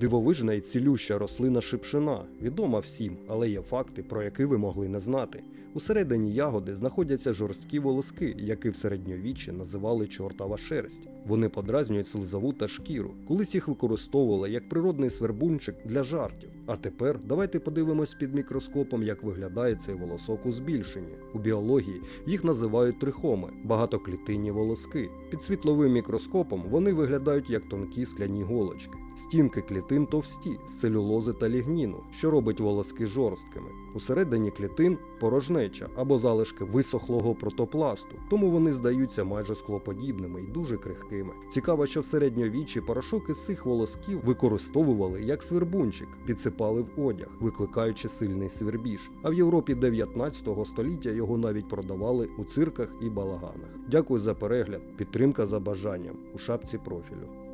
Дивовижна і цілюща рослина шипшина, відома всім, але є факти, про які ви могли не знати. Усередині ягоди знаходяться жорсткі волоски, які в середньовіччі називали чортова шерсть. Вони подразнюють слизову та шкіру. Колись їх використовували як природний свербунчик для жартів. А тепер давайте подивимось під мікроскопом, як виглядає цей волосок у збільшенні. У біології їх називають трихоми багатоклітинні волоски. Під світловим мікроскопом вони виглядають як тонкі скляні голочки. Стінки клітин товсті, з целюлози та лігніну, що робить волоски жорсткими. Усередині клітин порожнеча або залишки висохлого протопласту, тому вони здаються майже склоподібними і дуже крихкими. Цікаво, що в середньовіччі порошок із цих волосків використовували як свербунчик, підсипали в одяг, викликаючи сильний свербіж. А в Європі 19 століття його навіть продавали у цирках і балаганах. Дякую за перегляд, підтримка за бажанням у шапці профілю.